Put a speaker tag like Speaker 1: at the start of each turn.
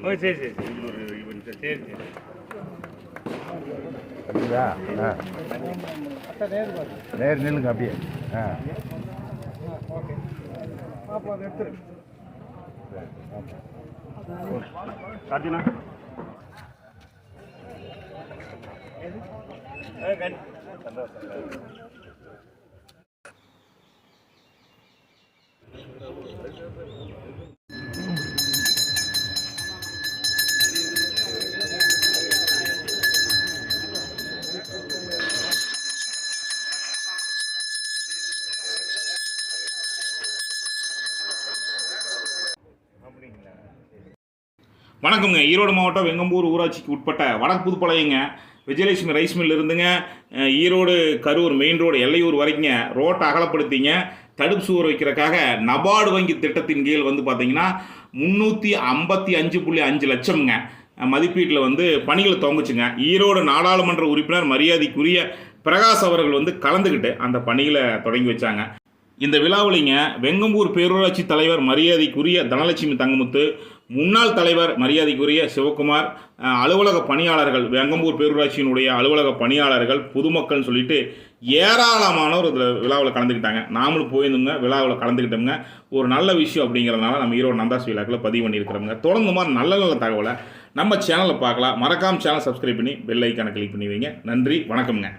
Speaker 1: ஓ சரி சரி சரி.
Speaker 2: அப்படியா ஆ நேர் நில்லுங்க அப்படியே. ஆ.
Speaker 1: கார்த்தினா?
Speaker 3: வணக்கம்ங்க. ஈரோடு மாவட்டம் வெங்கம்பூர் ஊராட்சிக்கு உட்பட்ட வடக்கு புதுப்பாளையங்க. விஜயலட்சுமி ரைஸ் மில் இருந்துங்க. ஈரோடு கரூர் மெயின் ரோடு எல்லையூர் வரைக்குங்க. ரோட்டை அகலப்படுத்திங்க. தடுப்பு சுவர் வைக்கிறக்காக நபார்டு வங்கி திட்டத்தின் கீழ் வந்து பார்த்தீங்கன்னா முந்நூற்றி ஐம்பத்தி அஞ்சு புள்ளி அஞ்சு லட்சம்ங்க. மதிப்பீட்டில் வந்து பணிகளை துவங்குச்சுங்க. ஈரோடு நாடாளுமன்ற உறுப்பினர் மரியாதைக்குரிய பிரகாஷ் அவர்கள் வந்து கலந்துக்கிட்டு அந்த பணிகளை தொடங்கி வச்சாங்க. இந்த விழாவிலிங்க வெங்கம்பூர் பேரூராட்சி தலைவர் மரியாதைக்குரிய தனலட்சுமி தங்கமுத்து முன்னாள் தலைவர் மரியாதைக்குரிய சிவகுமார் அலுவலக பணியாளர்கள் வெங்கம்பூர் பேரூராட்சியினுடைய அலுவலக பணியாளர்கள் பொதுமக்கள்னு சொல்லிட்டு ஏராளமானவர் இதில் விழாவில் கலந்துக்கிட்டாங்க. நாமளும் போயிருந்தோங்க விழாவில் கலந்துக்கிட்டோங்க ஒரு நல்ல விஷயம் அப்படிங்கிறதுனால நம்ம ஈரோடு நந்தாஸ் விழாக்களை பதிவு பண்ணியிருக்கிறோங்க தொடர்ந்து மாதிரி நல்ல நல்ல தகவலை நம்ம சேனலில் பார்க்கலாம். மறக்காம சேனல் சப்ஸ்கிரைப் பண்ணி பெல் ஐக்கானை கிளிக் பண்ணி வைங்க. நன்றி வணக்கம்ங்க.